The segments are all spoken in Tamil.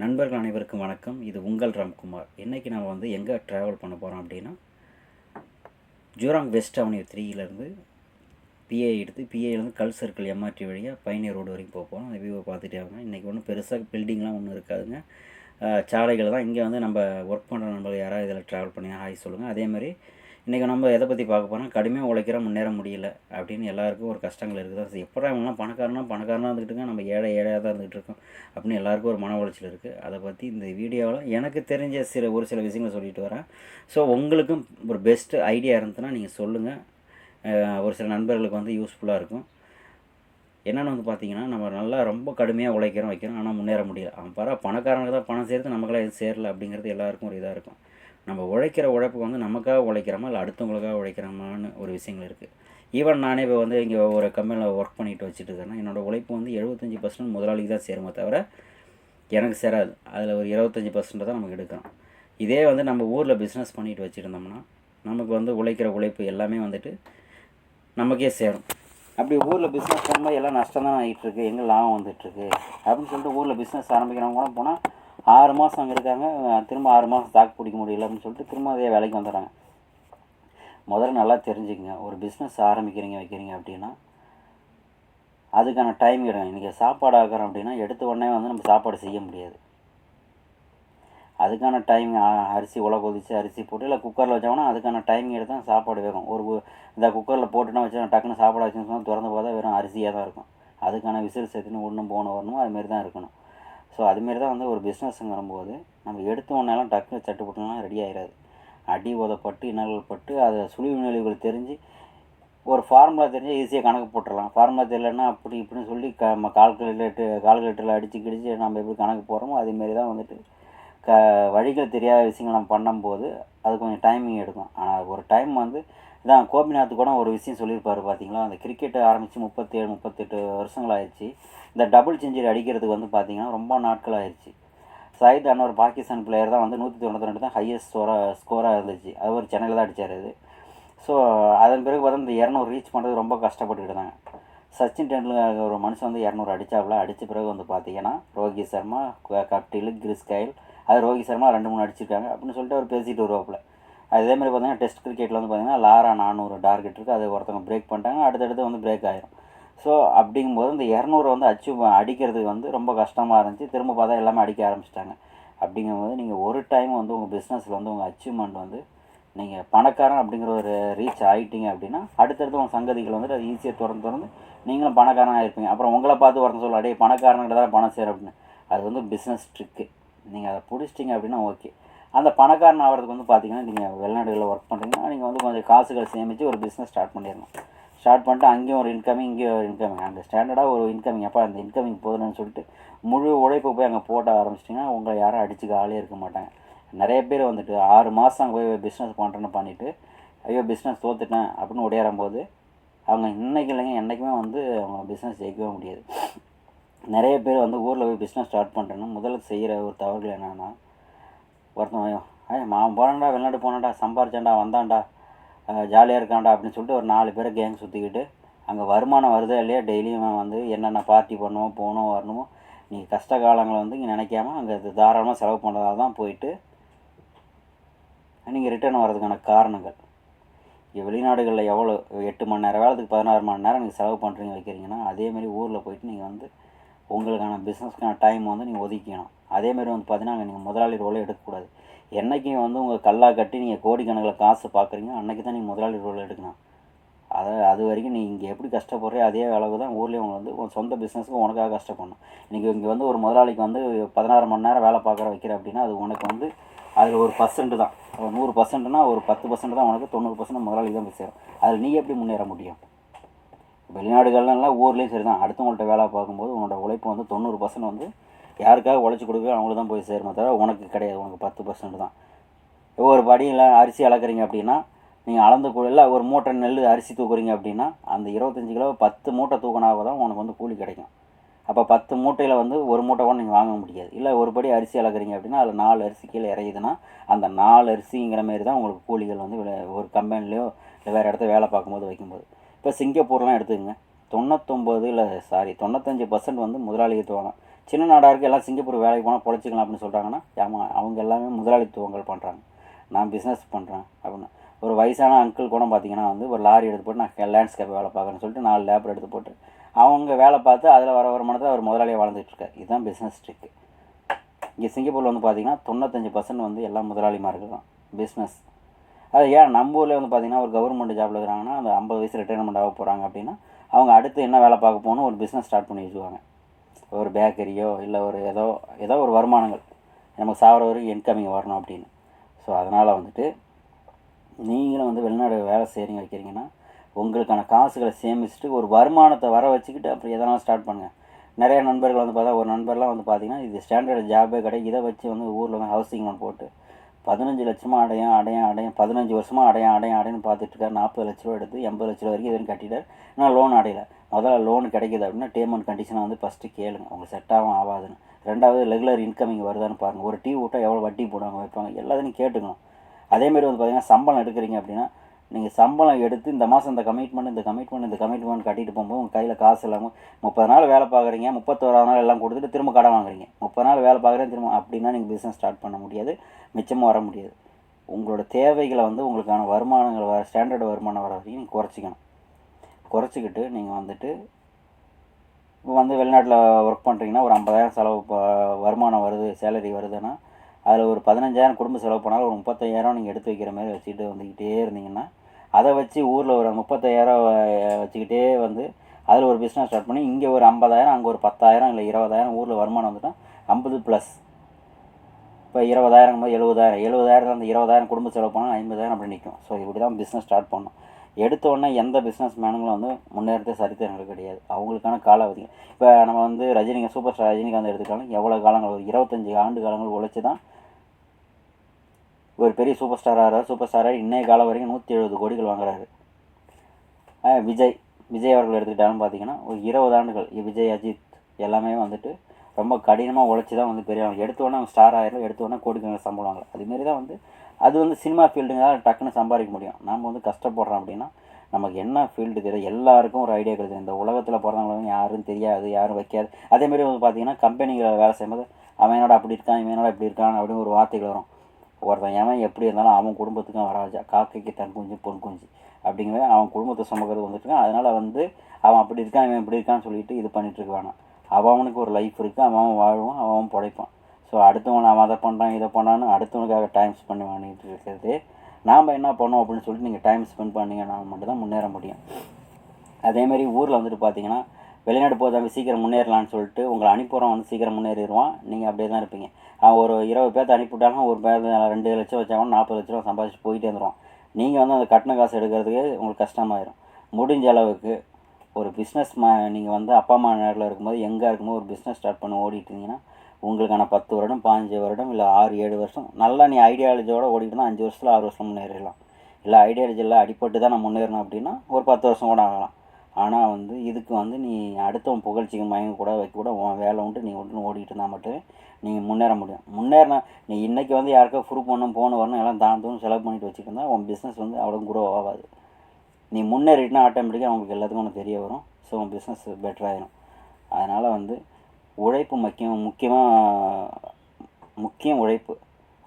நண்பர்கள் அனைவருக்கும் வணக்கம். இது உங்கள் ராம்குமார். இன்றைக்கி நம்ம வந்து எங்கே ட்ராவல் பண்ண போகிறோம் அப்படின்னா ஜூராங் வெஸ்ட் அவென்யூ த்ரீயிலேருந்து பிஏ எடுத்து பிஏலேருந்து கல் சர்க்கிள் எம்ஆர்டி வழியாக பைனியர் ரோடு வரைக்கும் போக போகிறோம் அந்த வியூவை பார்த்துட்டே வாங்க. இன்றைக்கி ஒன்றும் பெருசாக பில்டிங்லாம் ஒன்றும் இருக்காதுங்க. சாலைகள் தான். இங்கே வந்து நம்ம ஒர்க் பண்ணுற நண்பர்கள் யாராவது இதில் ட்ராவல் பண்ணி ஹாய் சொல்லுங்கள் அதே மாதிரி இன்றைக்கி நம்ம எதை பற்றி பார்க்க போகிறோம் கடுமையாக உழைக்கிற முன்னேற முடியல அப்படின்னு எல்லாருக்கும் ஒரு கஷ்டங்கள் இருக்குது. தான் எப்படா இவங்களாம் பணக்காரனா? பணக்காரனாக இருந்துக்கிட்டுங்க நம்ம ஏழை ஏழையாக தான் இருந்துகிட்டு இருக்கோம் அப்படின்னு எல்லாருக்கும் ஒரு மன உளைச்சல் இருக்குது அதை பற்றி இந்த வீடியோவில் எனக்கு தெரிஞ்ச சில ஒரு சில விஷயங்களை சொல்லிட்டு வரேன். ஸோ உங்களுக்கும் ஒரு பெஸ்ட்டு ஐடியா இருந்ததுன்னா நீங்கள் சொல்லுங்கள் ஒரு சில நண்பர்களுக்கு வந்து யூஸ்ஃபுல்லாக இருக்கும். என்னென்னு வந்து பார்த்தீங்கன்னா நம்ம நல்லா ரொம்ப கடுமையாக உழைக்கிறோம் வைக்கிறோம் ஆனால் முன்னேற முடியல. அவன் பர பணக்காரனுக்கு தான் பணம் சேர்த்து நமக்கெல்லாம் எதுவும் சேரல அப்படிங்கிறது எல்லாருக்கும் ஒரு இதாக இருக்கும். நம்ம உழைக்கிற உழைப்பு வந்து நமக்காக உழைக்கிறோமா இல்லை அடுத்தவங்களுக்காக உழைக்கிறோமான்னு ஒரு விஷயங்கள் இருக்குது ஈவன் நானே இப்போ வந்து இங்கே ஒரு கம்பெனியில் ஒர்க் பண்ணிட்டு வச்சுட்டு இருக்கேன்னா என்னோடய உழைப்பு வந்து எழுபத்தஞ்சி பர்சன்ட் முதலாளிக்கு தான் சேருமே தவிர எனக்கு சேராது. அதில் ஒரு இருபத்தஞ்சி பர்சன்ட் தான் நமக்கு எடுக்கிறோம். இதே வந்து நம்ம ஊரில் பிஸ்னஸ் பண்ணிட்டு வச்சுருந்தோம்னா நமக்கு வந்து உழைக்கிற உழைப்பு எல்லாமே வந்துட்டு நமக்கே சேரும். அப்படி ஊரில் பிஸ்னஸ் பண்ணும்போது எல்லாம் நஷ்டம் தான் ஆகிட்டுருக்கு எங்கே லாபம் வந்துட்டுருக்கு அப்படின்னு சொல்லிட்டு ஊரில் பிஸ்னஸ் ஆரம்பிக்கிறவங்க கூட போனால் ஆறு மாதம் அங்கே இருக்காங்க. திரும்ப ஆறு மாதம் தாக்கு பிடிக்க முடியல அப்படின்னு சொல்லிட்டு திரும்ப அதே வேலைக்கு வந்துடுறாங்க. முதல்ல நல்லா தெரிஞ்சுக்கங்க. ஒரு பிஸ்னஸ் ஆரம்பிக்கிறீங்க வைக்கிறீங்க அப்படின்னா அதுக்கான டைம் எடுங்க. இன்றைக்கி சாப்பாடு ஆக்கிறோம் அப்படின்னா எடுத்த உடனே வந்து நம்ம சாப்பாடு செய்ய முடியாது. அதுக்கான டைம் அரிசி உலை கொதிச்சு அரிசி போட்டு இல்லை குக்கரில் வச்சோம்னா அதுக்கான டைம் எடுத்து தான் சாப்பாடு வேகும். ஒரு இந்த குக்கரில் போட்டுனா வச்சு டக்குன்னு சாப்பாடு வச்சுன்னு சொன்னால் திறந்து பார்த்தா வெறும் அரிசியாக தான் இருக்கும். அதுக்கான விசில் சேர்த்துன்னு ஒன்றும் போகணும் வரணும் அதுமாரி தான் இருக்கணும். ஸோ அதுமாரி தான் வந்து ஒரு பிஸ்னஸ்ங்கிறம்போது நம்ம எடுத்த உடனேலாம் டக்குனு சட்டுப்பட்டுலாம் ரெடி ஆகிடாது அடி உதப்பட்டு இன்னல்கள் பட்டு அதை சுழிவு நிலைகள் தெரிஞ்சு ஒரு ஃபார்முலா தெரிஞ்சு ஈஸியாக கணக்கு போட்டுடலாம். ஃபார்முலா தெரியலன்னா அப்படி இப்படின்னு சொல்லி க கால்குலேட்டு கால்குலேட்டரில் அடித்து கிடிச்சு நம்ம எப்படி கணக்கு போகிறோமோ அதேமாரி தான் வந்துட்டு க வழிகள் தெரியாத விஷயங்கள் நம்ம பண்ணும்போது அது கொஞ்சம் டைமிங் எடுக்கும். ஆனால் ஒரு டைம் வந்து இதான் கோபிநாத் கூட ஒரு விஷயம் சொல்லியிருப்பார் பார்த்தீங்களா அந்த கிரிக்கெட் ஆரம்பித்து முப்பத்தேழு முப்பத்தெட்டு வருஷங்கள் ஆயிடுச்சு இந்த டபுள் செஞ்சுரி அடிக்கிறதுக்கு வந்து பார்த்தீங்கன்னா ரொம்ப நாட்கள் ஆயிடுச்சு சயித் அன்வர் பாகிஸ்தான் பிளேயர் தான் வந்து நூற்றி தொண்ணூற்றி ரெண்டு தான் ஹையஸ்ட் ஸ்கோராக ஸ்கோராக இருந்துச்சு. அது ஒரு சென்னையில் தான் அடித்தார் அது. ஸோ அதன் பிறகு பார்த்தா இந்த இரநூறு ரீச் பண்ணுறது ரொம்ப கஷ்டப்பட்டுக்கிட்டு இருந்தாங்க. சச்சின் டெண்டுல்கர் ஒரு மனுஷன் வந்து இரநூறு அடித்தாப்புல அடித்த பிறகு வந்து பார்த்தீங்கன்னா Rohit Sharma Guptill Chris Gayle அது ரோஹித் சர்மா ரெண்டு மூணு அடிச்சிருக்காங்க அப்படின்னு சொல்லிட்டு அவர் பேசிட்டு வருவாப்புல. அதே மாதிரி பார்த்தீங்கன்னா டெஸ்ட் கிரிக்கெட்டில் வந்து பார்த்தீங்கன்னா லாரா நானூறு டார்கெட் இருக்குது அது ஒருத்தவங்க பிரேக் பண்ணிட்டாங்க அடுத்தடுத்து வந்து பிரேக் ஆயிரும். ஸோ அப்படிங்கும்போது இந்த இரநூறு வந்து அச்சீவ் அடிக்கிறதுக்கு வந்து ரொம்ப கஷ்டமாக இருந்துச்சு. திரும்ப பார்த்தா எல்லாமே அடிக்க ஆரம்பிச்சிட்டாங்க. அப்படிங்கும்போது நீங்கள் ஒரு டைம் வந்து உங்கள் பிஸ்னஸில் வந்து உங்கள் அச்சீவ்மெண்ட் வந்து நீங்கள் பணக்காரன் அப்படிங்கிற ஒரு ரீச் ஆகிட்டீங்க அப்படின்னா அடுத்தடுத்து உங்கள் சங்கதிகள் வந்துட்டு அது ஈஸியாக திறந்து திறந்து நீங்களும் பணக்காரனாக ஆகிருப்பீங்க அப்புறம் உங்களை பார்த்து ஒருத்தன் சொல்ல அடையே பணக்காரன்கிட்ட தான் பணம் சேரும் அப்படின்னு. அது வந்து பிஸ்னஸ் ட்ரிக்கு நீங்கள் அதை பிடிச்சிட்டிங்க அப்படின்னா ஓகே அந்த பணக்காரன் ஆகிறதுக்கு வந்து பார்த்தீங்கன்னா நீங்கள் வெளிநாடுகளில் ஒர்க் பண்ணுறீங்கன்னா நீங்கள் வந்து கொஞ்சம் காசுகள் சேமித்து ஒரு பிஸ்னஸ் ஸ்டார்ட் பண்ணிடணும். ஸ்டார்ட் பண்ணிட்டு அங்கேயும் ஒரு இன்கமிங் இங்கேயும் ஒரு இன்கமிங் அந்த ஸ்டாண்டர்டாக ஒரு இன்கமிங் அப்போ அந்த இன்கமிங் போதுன்னு சொல்லிட்டு முழு உழைப்பு போய் அங்கே போட ஆரம்பிச்சிட்டிங்கன்னா உங்களை யாரும் அடிச்சுக்க ஆளே இருக்க மாட்டாங்க. நிறைய பேர் வந்துட்டு ஆறு மாதம் அங்கே போய் பிஸ்னஸ் பண்ணுறேன்னு பண்ணிவிட்டு ஐயோ பிஸ்னஸ் தோத்துட்டேன் அப்படின்னு உடையாறும் போது அவங்க இன்னைக்கு இல்லைங்க என்றைக்குமே வந்து அவங்க பிஸ்னஸ் ஜெயிக்கவே முடியாது. நிறைய பேர் வந்து ஊரில் போய் பிஸ்னஸ் ஸ்டார்ட் பண்ணுறேன்னா முதல்ல செய்கிற ஒரு தவறுகள் என்னென்னா ஒருத்தன் ஏ மாவன் போனான்டா வெளிநாடு போனேன்டா சம்பாரிச்சேன்டா வந்தான்டா ஜாலியாக இருக்கான்டா அப்படின்னு சொல்லிட்டு ஒரு நாலு பேரை கேங் சுற்றிக்கிட்டு அங்கே வருமானம் வருதா இல்லையா டெய்லியும் வந்து என்னென்ன பார்ட்டி பண்ணுவோம் போகணும் வரணுமோ நீங்கள் கஷ்ட காலங்களை வந்து இங்கே நினைக்காம அங்கே தாராளமாக செலவு பண்ணுறதா தான் போயிட்டு நீங்கள் ரிட்டர்ன் வர்றதுக்கான காரணங்கள். இங்கே வெளிநாடுகளில் எவ்வளோ எட்டு மணி நேரம் வேலைக்கு பதினாறு மணி நேரம் நீங்கள் செலவு பண்ணுறீங்க வைக்கிறீங்கன்னா அதேமாரி ஊரில் போயிட்டு நீங்கள் வந்து உங்களுக்கான பிஸ்னஸ்க்கான டைம் வந்து நீங்கள் ஒதுக்கிக்கணும். அதேமாரி வந்து பார்த்தீங்கன்னா அங்கே நீங்கள் முதலாளி ரோலே எடுக்கக்கூடாது. என்றைக்கும் வந்து உங்கள் கல்லா கட்டி நீங்கள் கோடிக்கணக்கில் காசு பார்க்குறீங்க அன்றைக்கி தான் நீங்கள் முதலாளி ரோல் எடுக்கணும். அதை அது வரைக்கும் நீ இங்கே எப்படி கஷ்டப்படுறியோ அதே அளவு தான் ஊர்லேயும் உங்க வந்து உன் சொந்த பிஸ்னஸுக்கு உனக்காக கஷ்டப்படணும். இன்றைக்கி இங்கே வந்து ஒரு முதலாளிக்கு வந்து பதினாறு மணி நேரம் வேலை பார்க்குற வைக்கிற அப்படின்னா அது உனக்கு வந்து அதில் ஒரு பர்சன்ட் தான். ஒரு நூறு பர்சன்ட்னா ஒரு பத்து பர்சன்ட் தான் உனக்கு தொண்ணூறு பர்சன்ட் முதலாளி தான் போய் சேரும். அதில் நீ எப்படி முன்னேற முடியும்? வெளிநாடுகள்லாம் ஊர்லேயும் சரி தான் அடுத்தவங்கள்ட்ட வேலை பார்க்கும்போது உன்னோட உழைப்பு வந்து தொண்ணூறு பர்சன்ட் வந்து யாருக்காக உழைச்சி கொடுக்க அவங்களுக்கு தான் போய் சேருமா தவிர உனக்கு கிடையாது. உனக்கு பத்து பர்சன்ட் தான். ஒரு படியில் அரிசி அளக்குறீங்க அப்படின்னா நீங்கள் அளந்து கூட இல்லை ஒரு மூட்டை நெல் அரிசி தூக்குறீங்க அப்படின்னா அந்த இருபத்தஞ்சி கிலோ பத்து மூட்டை தூக்கினாக தான் உனக்கு வந்து கூலி கிடைக்கும். அப்போ பத்து மூட்டையில் வந்து ஒரு மூட்டை கூட நீங்கள் வாங்க முடியாது. இல்லை ஒரு படி அரிசி அளக்குறீங்க அப்படின்னா அதில் நாலு அரிசி கீழே இறையுதுன்னா அந்த நாலு அரிசிங்கிற மாரி தான் உங்களுக்கு கூலிகள் வந்து ஒரு கம்பெனிலையோ இல்லை வேறு இடத்த வேலை பார்க்கும்போது வைக்கும்போது. இப்போ சிங்கப்பூர்லாம் எடுத்துக்கங்க. தொண்ணூத்தொம்பது இல்லை சாரி தொண்ணூத்தஞ்சு பர்சன்ட் வந்து முதலாளித்துவம் தான். சின்ன நாடாக இருக்குது எல்லாம் சிங்கப்பூர் வேலைக்கு போனால் பொழைச்சிக்கலாம் அப்படின்னு சொல்கிறாங்கன்னா ஏமா அவங்க எல்லாமே முதலாளித்துவங்கள் பண்ணுறாங்க நான் பிஸ்னஸ் பண்ணுறேன் அப்படின்னு. ஒரு வயசான அங்கிள் கூட பார்த்தீங்கன்னா வந்து ஒரு லாரி எடுத்து போட்டு நான் லேண்ட்ஸ்கேப் வேலை பார்க்குறேன்னு சொல்லிட்டு நாலு லேபர் எடுத்து போட்டு அவங்க வேலை பார்த்து அதில் வர வருமானத்தை அவர் முதலாளியாக வாழ்ந்துட்டுருக்கார் இதுதான் பிஸ்னஸ் ட்ரிக்கு இங்கே சிங்கப்பூரில் வந்து பார்த்தீங்கன்னா தொண்ணூத்தஞ்சு பர்சன்ட் வந்து எல்லாம் முதலாளிமார்கள் தான். பிஸ்னஸ் அது ஏன் நம்ம ஊரில் வந்து பார்த்தீங்கன்னா ஒரு கவர்மெண்ட் ஜாப்பில் இருக்கிறாங்கன்னா அந்த ஐம்பது வயசு ரிட்டைர்மெண்ட் ஆக போகிறாங்க அப்படின்னா அவங்க அடுத்து என்ன வேலை பார்க்க போகணும் ஒரு பிஸ்னஸ் ஸ்டார்ட் பண்ணி வச்சுக்குவாங்க ஒரு பேக்கரியோ இல்லை ஒரு ஏதோ ஏதோ ஒரு வருமானங்கள் நமக்கு சாகிற வரைக்கும் இன்கமிங் வரணும் அப்படின்னு. ஸோ அதனால் வந்துட்டு நீங்களும் வந்து வெளிநாடு வேலை செய்கிறீங்க வைக்கிறீங்கன்னா உங்களுக்கான காசுகளை சேமிச்சுட்டு ஒரு வருமானத்தை வர வச்சுக்கிட்டு அப்புறம் எதனாலும் ஸ்டார்ட் பண்ணுங்கள் நிறைய நண்பர்கள் வந்து பார்த்தா ஒரு நண்பர்லாம் வந்து பார்த்திங்கன்னா இது ஸ்டாண்டர்ட் ஜாபே கிடையாது. இதை வச்சு வந்து ஊரில் வந்து ஹவுசிங் லோன் போட்டு பதினஞ்சு லட்சமாக அடையும் அடையும் அடையும் பதினஞ்சு வருஷமாக அடையும் அடையும் அடையும் பார்த்துட்டு இருக்காரு. நாற்பது லட்ச ரூபா எடுத்து எண்பது லட்ச ரூபா வரைக்கும் இதுன்னு கட்டிட்டார். ஆனால் லோன் அடையலை. முதல்ல லோன் கிடைக்குது அப்படின்னா டேம் அண்ட் கண்டிஷனை வந்து ஃபஸ்ட்டு கேளுங்க. உங்களுக்கு செட் ஆகும் ஆகாதுன்னு. ரெண்டாவது ரெகுலர் இன்கமிங் வருதான்னு பாருங்கள் ஒரு டீ விட்டால் எவ்வளோ வட்டி போடுவாங்க வைப்பாங்க எல்லாத்தையும் கேட்டுக்கணும். அதேமாரி வந்து பார்த்தீங்கன்னா சம்பளம் எடுக்கிறீங்க அப்படின்னா நீங்கள் சம்பளம் எடுத்து இந்த மாதம் இந்த கமிட்மெண்ட் இந்த கமிட்மெண்ட் இந்த கமிட்மெண்ட் கட்டிட்டு போகும்போது உங்கள் கையில் காசு இல்லாமல் முப்பது நாள் வேலை பார்க்குறீங்க முப்பத்தோராவது நாள் எல்லாம் கொடுத்துட்டு திரும்ப கடன் வாங்குறீங்க. முப்பது நாள் வேலை பார்க்குறேன் திரும்ப அப்படின்னா நீங்கள் பிஸ்னஸ் ஸ்டார்ட் பண்ண முடியாது. மிச்சமாக வர முடியாது. உங்களோட தேவைகளை வந்து உங்களுக்கான வருமானங்கள் வர ஸ்டாண்டர்ட் வருமானம் வர வரைக்கும் நீங்கள் குறைச்சிக்கணும். குறைச்சிக்கிட்டு நீங்கள் வந்துட்டு இப்போ வந்து வெளிநாட்டில் ஒர்க் பண்ணுறீங்கன்னா ஒரு ஐம்பதாயிரம் செலவு வருமானம் வருது சேலரி வருதுன்னா அதில் ஒரு பதினஞ்சாயிரம் குடும்ப செலவு பண்ணாலும் ஒரு முப்பத்தையாயிரம் நீங்கள் எடுத்து வைக்கிற மாதிரி வச்சுக்கிட்டு வந்துக்கிட்டே இருந்தீங்கன்னா அதை வச்சு ஊரில் ஒரு முப்பத்தையாயிரம் வச்சுக்கிட்டே வந்து அதில் ஒரு பிஸ்னஸ் ஸ்டார்ட் பண்ணி இங்கே ஒரு ஐம்பதாயிரம் அங்கே ஒரு பத்தாயிரம் இல்லை இருபதாயிரம் ஊரில் வருமானம் வந்துட்டால் ஐம்பது ப்ளஸ் இப்போ இருபதாயிரம் போது எழுபதாயிரம் எழுபதாயிரத்துல அந்த இருபதாயிரம் குடும்ப செலவு பண்ணால் ஐம்பதாயிரம் அப்படி நிற்கும் ஸோ இப்படி தான் பிஸ்னஸ் ஸ்டார்ட் பண்ணோம். எடுத்த உடனே எந்த பிஸ்னஸ் மேனுங்களும் வந்து முன்னேறதே சரித்திரங்கள் கிடையாது. அவங்களுக்கான காலாவதி இப்போ நம்ம வந்து ரஜினிகாந்த் சூப்பர் ஸ்டார் ரஜினிகாந்த் எடுத்துக்கிட்டாலும் எவ்வளோ காலங்கள் ஒரு இருபத்தஞ்சி ஆண்டு காலங்கள் உழைச்சி தான் ஒரு பெரிய சூப்பர் ஸ்டாராக சூப்பர் ஸ்டாராக இன்றைய காலம் வரைக்கும் நூற்றி எழுபது கோடிகள் வாங்குறாரு. விஜய். விஜய் அவர்கள் எடுத்துக்கிட்டாலும் பார்த்தீங்கன்னா ஒரு இருபது ஆண்டுகள் விஜய் அஜித் எல்லாமே வந்துட்டு ரொம்ப கடினமாக உழைச்சி தான் வந்து பெரிய எடுத்தோடனே அவங்க ஸ்டார் ஆயிரம் எடுத்த கோடிக்கணக்கில் சம்பளம் வாங்கலாம் அதுமாரி தான் வந்து அது வந்து சினிமா ஃபீல்டுங்க டக்குன்னு சம்பாதிக்க முடியும். நாம் வந்து கஷ்டப்படுறோம் அப்படின்னா நமக்கு என்ன ஃபீல்டு தெரியும் எல்லாருக்கும் ஒரு ஐடியா கிடைக்கும் இந்த உலகத்தில் பிறந்தவங்களும் யாரும் தெரியாது யாரும் வைக்காது. அதேமாரி வந்து பார்த்திங்கன்னா கம்பெனிகள் வேலை செய்யும்போது அவன் என்னோட அப்படி இருக்கான் இவன் இப்படி இருக்கான் அப்படின்னு ஒரு வார்த்தைகள் வரும். ஒருத்தன் எவன் எப்படி இருந்தாலும் அவன் குடும்பத்துக்கும் வராஜா காக்கைக்கு தன் குஞ்சு பொன் குஞ்சு அப்படிங்கிற அவன் குடும்பத்தை சுமக்கிறது வந்துட்டுருக்கான் அதனால் வந்து அவன் அப்படி இருக்கான் இவன் இப்படி இருக்கான்னு சொல்லிட்டு இது பண்ணிட்டு வேணாம். அவன் அவனுக்கு ஒரு லைஃப் இருக்குது அவன் வாழ்வான் அவன் அவன் பிழைப்பான் ஸோ அடுத்தவன் அவன் அதை பண்ணுறான் இதை பண்ணான்னு அடுத்தவனுக்காக டைம் ஸ்பெண்ட் பண்ணிகிட்டு இருக்கிறது. நாம் என்ன பண்ணோம் அப்படின்னு சொல்லிட்டு நீங்கள் டைம் ஸ்பெண்ட் பண்ணீங்கன்னா மட்டும்தான் முன்னேற முடியும். அதேமாரி ஊரில் வந்துட்டு பார்த்தீங்கன்னா வெளிநாடு போதாமல் சீக்கிரம் முன்னேறலாம்னு சொல்லிட்டு உங்களை அனுப்புகிறோம் வந்து சீக்கிரம் முன்னேறிடுவான். நீங்கள் அப்படியே தான் இருப்பீங்க. அவன் ஒரு இருபது பேர்த்த அனுப்பிவிட்டாலும் ஒரு பேர் ரெண்டு லட்சம் வச்சாங்கன்னா நாற்பது லட்ச ரூபா சம்பாதிச்சு போயிட்டே இருந்துருவான் நீங்கள் வந்து அந்த கட்டண காசு எடுக்கிறதுக்கு உங்களுக்கு கஷ்டமாயிரும். முடிஞ்ச அளவுக்கு ஒரு பிஸ்னஸ் மா நீங்கள் வந்து அப்பா அம்மா நேரில் இருக்கும்போது எங்கே இருக்கும்போது ஒரு பிஸ்னஸ் ஸ்டார்ட் பண்ணி ஓடிட்டு இருந்தீங்கன்னா உங்களுக்கான பத்து வருடம் பாஞ்சு வருடம் இல்லை ஆறு ஏழு வருஷம் நல்லா நீ ஐடியாலஜியோட ஓடிட்டு இருந்தால் அஞ்சு வருஷத்தில் ஆறு வருஷம் முன்னேறிடலாம். இல்லை ஐடியாலஜியில் அடிப்பட்டு தான் நான் முன்னேறணும் அப்படின்னா ஒரு பத்து வருஷம் கூட ஆகலாம். ஆனால் வந்து இதுக்கு வந்து நீ அடுத்தவன் புகழ்ச்சிக்கு மயங்க கூட வைக்க கூட உன் வேலை உண்டு நீ ஒன்று ஓடிக்கிட்டு இருந்தால் மட்டுமே நீங்கள் முன்னேற முடியும். முன்னேறின நீ இன்றைக்கி வந்து யாருக்கா ப்ரூவ் பண்ணணும் போன வரணும் எல்லாம் தான் தூணும் செலவு பண்ணிட்டு வச்சுட்டு இருந்தால் உன் பிஸ்னஸ் வந்து அவ்வளோ குரோ ஆகாது. நீ முன்னேறிட்டுனா ஆட்டோமேட்டிக்காக அவங்களுக்கு எல்லாத்துக்கும் ஒன்று தெரிய வரும். ஸோ உன் பிஸ்னஸ் பெட்டராகிடும் அதனால் வந்து உழைப்பு முக்கியம் முக்கியமாக முக்கியம் உழைப்பு.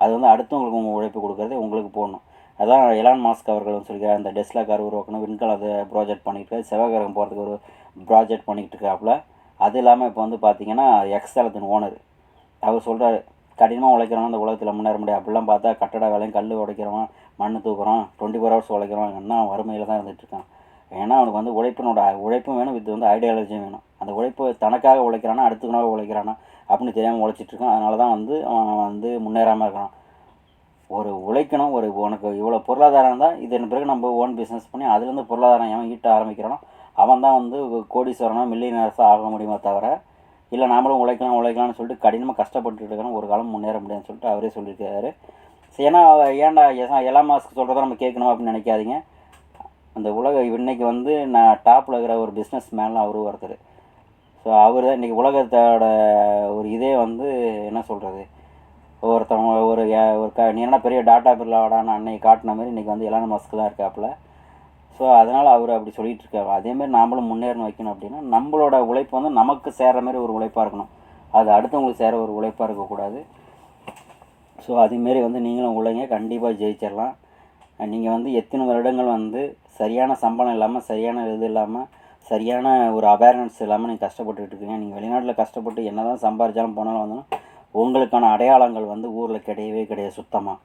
அது வந்து அடுத்தவங்களுக்கு உங்கள் உழைப்பு கொடுக்குறது உங்களுக்கு போடணும். அதான் எலான் மாஸ்க் அவர்கள் வந்து சொல்லிக்கிறார் அந்த டெஸ்லா கார் உருவாக்கணும் விண்கல் அதை ப்ராஜெக்ட் பண்ணிட்டு இருக்காரு போகிறதுக்கு ஒரு ப்ராஜெக்ட் பண்ணிக்கிட்டு இருக்காப்புல. அது இல்லாமல் இப்போ வந்து பார்த்தீங்கன்னா எக்ஸ்தலத்தின் ஓனர் அவர் சொல்கிறாரு கடினமாக உழைக்கிறவன் அந்த உலகத்தில் முன்னேற முடியாது. அப்படிலாம் பார்த்தா கட்டட வேலையும் கல் உடைக்கிறவன் மண் தூக்குறான் டுவெண்ட்டி ஃபோர் ஹவர்ஸ் உழைக்கிறவன். என்ன வறுமையில் தான் இருந்துகிட்ருக்கான் ஏன்னா அவனுக்கு வந்து உழைப்பினோட உழைப்பும் வேணும் இது வந்து ஐடியாலஜியும் வேணும். அந்த உழைப்பு தனக்காக உழைக்கிறானா அடுத்தவனாக உழைக்கிறானா அப்படின்னு தெரியாமல் உழைச்சிட்ருக்கான் அதனால தான் வந்து அவன் வந்து முன்னேறாமல் இருக்கிறான். ஒரு உழைக்கணும் ஒரு உனக்கு இவ்வளோ பொருளாதாரம் இருந்தால் இதன் பிறகு நம்ம ஓன் பிஸ்னஸ் பண்ணி அதுலேருந்து பொருளாதாரம் எவன் ஈட்ட ஆரம்பிக்கிறானோ அவன் தான் வந்து கோடீஸ்வரனோ மில்லியனர்ஸாக ஆக முடியுமே தவிர இல்லை நாமளும் உழைக்கலாம் உழைக்கலாம்னு சொல்லிட்டு கடினமாக கஷ்டப்பட்டு இருக்கணும் ஒரு காலம் முன்னேற முடியாதுன்னு சொல்லிட்டு அவரே சொல்லியிருக்காரு. சரி, ஏன்னா ஏன்டா எசா- மாஸ்க்கு சொல்கிறத நம்ம கேட்கணும் அப்படின்னு நினைக்காதீங்க. அந்த உலக இன்னைக்கு வந்து நான் டாப்பில் இருக்கிற ஒரு பிஸ்னஸ் மேன்லாம் அவரும் ஒருத்தர். ஸோ அவர் தான் இன்றைக்கி உலகத்தோட ஒரு இதே வந்து என்ன சொல்கிறது ஒருத்தவங்க ஒரு ஒரு க நீ என்ன பெரிய டாட்டா பிர்லாவாடான்னு அன்னைக்கு காட்டின மாதிரி இன்றைக்கி வந்து எலான் மஸ்க்கு தான் இருக்காப்புல. ஸோ அதனால் அவர் அப்படி சொல்லிகிட்டு இருக்காரு. அதேமாரி நாமளும் முன்னேறணும் வைக்கணும் அப்படின்னா நம்மளோட உழைப்பு வந்து நமக்கு சேர்கிற மாதிரி ஒரு உழைப்பாக இருக்கணும். அது அடுத்தவங்களுக்கு சேர ஒரு உழைப்பாக இருக்கக்கூடாது. ஸோ அதேமாரி வந்து நீங்களும் உழைங்க. கண்டிப்பாக ஜெயிச்சிடலாம் நீங்கள் வந்து எத்தனை வருடங்கள் வந்து சரியான சம்பளம் இல்லாமல் சரியான இது இல்லாமல் சரியான ஒரு அவேர்னஸ் இல்லாமல் நீங்கள் கஷ்டப்பட்டுட்டு இருக்கீங்க நீங்கள் வெளிநாட்டில் கஷ்டப்பட்டு என்ன தான் சம்பாரிச்சாலும் போனாலும் வந்தாலும் உங்களுக்கான அடையாளங்கள் வந்து ஊரில் கிடையவே கிடையாது சுத்தமாக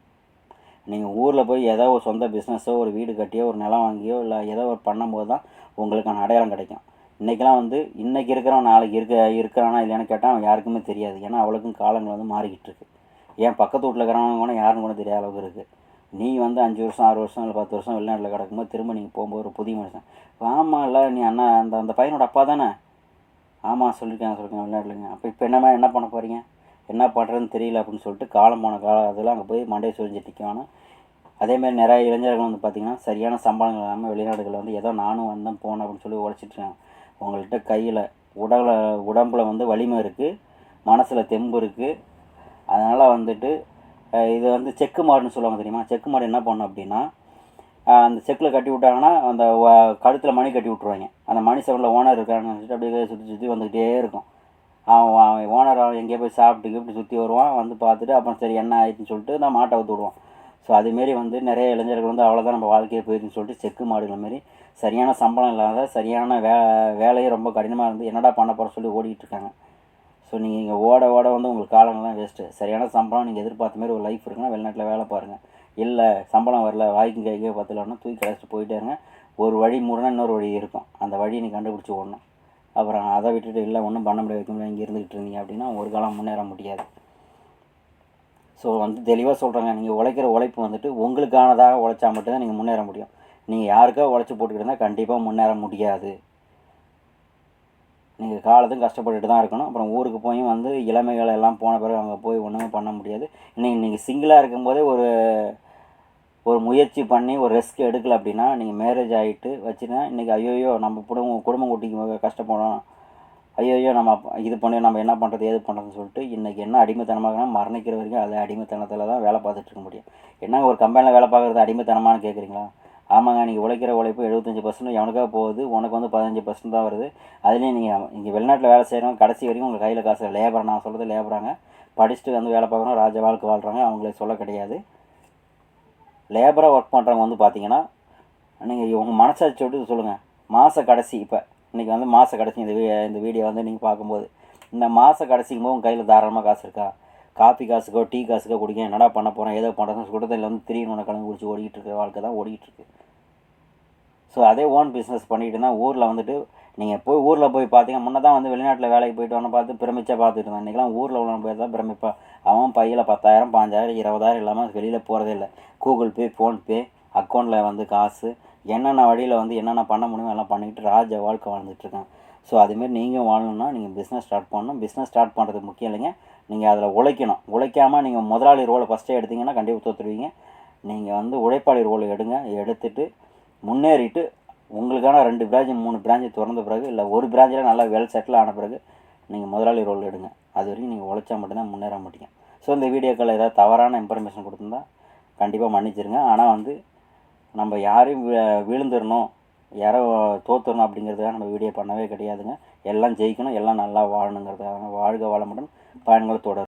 நீங்கள் ஊரில் போய் ஏதோ ஒரு சொந்த பிஸ்னஸோ ஒரு வீடு கட்டியோ ஒரு நிலம் வாங்கியோ இல்லை ஏதோ ஒரு பண்ணும்போது தான் உங்களுக்கான அடையாளம் கிடைக்கும். இன்றைக்கெலாம் வந்து இன்றைக்கி இருக்கிறவன் நாளைக்கு இருக்க இருக்கிறானா இல்லையான்னு கேட்டால் அவன் யாருக்குமே தெரியாது. ஏன்னா அவளுக்கும் காலங்கள் வந்து மாறிக்கிட்டு இருக்கு. ஏன் பக்கத்து வீட்டில் இருக்கிறவங்க கூட யாருன்னு கூட தெரியாத அளவுக்கு இருக்குது நீ வந்து அஞ்சு வருஷம் ஆறு வருஷம் இல்லை பத்து வருஷம் வெளிநாட்டில் கிடக்கும்போது திரும்ப நீங்கள் போகும்போது ஒரு புதிய மனுஷன். ஆமாம் இல்லை நீ அண்ணா அந்த அந்த பையனோட அப்பா தானே? ஆமாம் சொல்லியிருக்காங்க சொல்லியிருக்காங்க வெளிநாட்டிலங்க அப்போ இப்போ என்னம்மா என்ன பண்ண போகிறீங்க என்ன பண்ணுறதுன்னு தெரியல அப்படின்னு சொல்லிட்டு காலம் போன காலம் அதெல்லாம் அங்கே போய் மண்டையை சுரிஞ்சு நிற்கணும் அதேமாதிரி நிறைய இளைஞர்கள் வந்து பார்த்திங்கன்னா சரியான சம்பளங்கள் இல்லாமல் வெளிநாடுகளில் வந்து ஏதோ நானும் வந்தேன் போனேன் அப்படின்னு சொல்லி உழைச்சிட்டு இருக்காங்க. உங்கள்கிட்ட கையில் உடல உடம்புல வந்து வலிமை இருக்குது மனசில் தெம்பு இருக்குது அதனால் வந்துட்டு இது வந்து செக்கு மாடுன்னு சொல்லுவாங்க தெரியுமா? செக்கு மாடு என்ன பண்ணும் அப்படின்னா அந்த செக்கில் கட்டி விட்டாங்கன்னா அந்த கழுத்தில் மணி கட்டி விட்ருவாங்க அந்த மணி செவனில் ஓனர் இருக்காங்கன்னு சொல்லிட்டு அப்படியே சுற்றி சுற்றி வந்துக்கிட்டே இருக்கும். அவன் அவன் ஓனர் அவன் எங்கேயோ போய் சாப்பிட்டு இப்படி சுற்றி வருவான். வந்து பார்த்துட்டு அப்புறம் சரி என்ன ஆயிடுச்சுன்னு சொல்லிட்டு நான் மாட்டை ஊற்றி விடுவான் ஸோ அதுமாரி வந்து நிறைய இளைஞர்கள் வந்து அவ்வளோதான் நம்ம வாழ்க்கையே போயிருதுன்னு சொல்லிட்டு செக்கு மாடுகள் மாரி சரியான சம்பளம் இல்லாத சரியான வே வேலையும் ரொம்ப கடினமாக இருந்து என்னடா பண்ண போகிற சொல்லி ஓடிக்கிட்டு இருக்காங்க. ஸோ நீங்கள் இங்கே ஓட ஓட வந்து உங்களுக்கு காலங்கள்லாம் வேஸ்ட்டு சரியான சம்பளம் நீங்கள் எதிர்பார்த்த மாதிரி ஒரு லைஃப் இருக்குன்னா வெளிநாட்டில் வேலை பாருங்கள் இல்லை சம்பளம் வரல வாய்க்கும் கைக்கே பத்தலன்னா தூக்கி கிடச்சிட்டு போயிட்டே இருங்க. ஒரு வழி மூடனா இன்னொரு வழி இருக்கும். அந்த வழியை நீ கண்டுபிடிச்சி ஓடணும். அப்புறம் அதை விட்டுட்டு இல்லை ஒன்றும் பண்ண முடியாது. வைக்க முடியாது இங்கே இருந்துக்கிட்டு இருந்தீங்க அப்படின்னா ஒரு காலம் முன்னேற முடியாது. ஸோ வந்து தெளிவாக சொல்கிறாங்க நீங்கள் உழைக்கிற உழைப்பு வந்துட்டு உங்களுக்கானதாக உழைச்சா மட்டும்தான் நீங்கள் முன்னேற முடியும். நீங்கள் யாருக்கோ உழைச்சி போட்டுக்கிட்டு இருந்தால் கண்டிப்பாக முன்னேற முடியாது. நீங்கள் காலத்துக்கும் கஷ்டப்பட்டுட்டு தான் இருக்கணும். அப்புறம் ஊருக்கு போய் வந்து இளமைகள் எல்லாம் போன பிறகு அங்கே போய் ஒன்றுமே பண்ண முடியாது. நீங்கள் நீங்கள் சிங்கிளாக இருக்கும்போதே ஒரு ஒரு முயற்சி பண்ணி ஒரு ரிஸ்க் எடுக்கல அப்படின்னா நீங்கள் மேரேஜ் ஆகிட்டு வச்சுன்னா இன்றைக்கி ஐயோயோ நம்ம குடும்பம் குடும்பம் குட்டிக்கு கஷ்டப்படணும். ஐயோயோ நம்ம இது பண்ணி நம்ம என்ன பண்ணுறது ஏது பண்ணுறதுன்னு சொல்லிட்டு இன்றைக்கி என்ன அடிமைத்தனமாகனா மரணிக்கிற வரைக்கும் அதே அடிமைத்தனத்தில் தான் வேலை பார்த்துட்டு இருக்க முடியும். என்ன ஒரு கம்பெனியில் வேலை பார்க்குறது அடிமைத்தனமானு கேட்குறீங்களா ஆமாங்க நீங்கள் உழைக்கிற உழைப்பு எழுபத்தஞ்சி பர்சன்ட் எவனுக்காக போகுது உனக்கு வந்து பதினஞ்சு பர்சன்ட் தான் வருது. அதுலேயும் நீங்கள் இங்கே வெளிநாட்டில் வேலை செய்கிறவங்க கடைசி வரைக்கும் உங்கள் கையில் காசு லேபர் நான் சொல்கிறது லேபராங்க. படிச்சுட்டு வந்து வேலை பார்க்குறோம் ராஜ வாழ்க்கை வாழ்கிறாங்க அவங்களே சொல்ல கிடையாது. லேபராக ஒர்க் பண்ணுறவங்க வந்து பார்த்தீங்கன்னா நீங்கள் உங்கள் மனசாட்சி விட்டு சொல்லுங்கள் மாத கடைசி இப்போ இன்றைக்கி வந்து மாத கடைசி இந்த இந்த வீடியோ வந்து நீங்கள் பார்க்கும்போது இந்த மாத கடைசிக்கும் போது உங்கள் கையில் தாராளமாக காசு இருக்கா? காப்பி காசுக்கோ டீ காசுக்கோ குடிக்க என்னடா பண்ண போகிறேன் ஏதோ பண்ணுறதுன்னு சுடத்தில் வந்து திடீர்னு கலந்து குடிச்சு ஓடிக்கிட்டு இருக்க வாழ்க்கை தான் ஓடிக்கிட்டு இருக்கு. ஸோ அதே ஓன் பிஸ்னஸ் பண்ணிகிட்டு இருந்தால் ஊரில் வந்துட்டு நீங்கள் போய் ஊரில் போய் பார்த்தீங்க முன்ன தான் வந்து வெளிநாட்டில் வேலைக்கு போயிட்டு வரணும் பார்த்து பிரமிச்சா பார்த்துட்டு இருந்தேன் இன்றைக்கெலாம் ஊரில் உள்ள போய் தான் பிரமிப்பான் அவன் பையில் பத்தாயிரம் பாஞ்சாயிரம் இருபதாயிரம் இல்லாமல் வெளியில் போகிறதே இல்லை. கூகுள் பே ஃபோன்பே அக்கௌண்ட்டில் வந்து காசு என்னென்ன வழியில் வந்து என்னென்ன பண்ண முடியுமோ எல்லாம் பண்ணிக்கிட்டு ராஜ வாழ்க்கை வாழ்ந்துட்டுருக்கான் ஸோ அதுமாரி நீங்கள் வாழணும்னா நீங்கள் பிஸ்னஸ் ஸ்டார்ட் பண்ணணும். பிஸ்னஸ் ஸ்டார்ட் பண்ணுறது முக்கியம் இல்லைங்க. நீங்கள் அதில் உழைக்கணும். உழைக்காமல் நீங்கள் முதலாளி ரோலை ஃபஸ்ட்டே எடுத்தீங்கன்னா கண்டிப்பாக தோற்றுருவீங்க நீங்கள் வந்து உழைப்பாளி ரோல் எடுங்க. எடுத்துட்டு முன்னேறிட்டு உங்களுக்கான ரெண்டு பிராஞ்சு மூணு பிராஞ்சு திறந்த பிறகு இல்லை ஒரு பிரான்ச்சில் நல்லா வெல் செட்டில் ஆன பிறகு நீங்கள் முதலாளி ரோல் எடுங்க. அது வரைக்கும் நீங்கள் உழைச்சா மட்டும்தான் முன்னேற முடியும் ஸோ இந்த வீடியோக்கள் ஏதாவது தவறான இன்ஃபர்மேஷன் கொடுத்துருந்தா கண்டிப்பாக மன்னிச்சிருங்க. ஆனால் வந்து நம்ம யாரையும் வீ- வீழ்ந்துடணும். யாரோ தோத்துடணும் அப்படிங்கிறதுக்காக நம்ம வீடியோ பண்ணவே கிடையாதுங்க. எல்லாம் ஜெயிக்கணும் எல்லாம் நல்லா வாழணுங்கிறதுக்காக வாழ்க வளமுடன் பயன்களை தொடரும்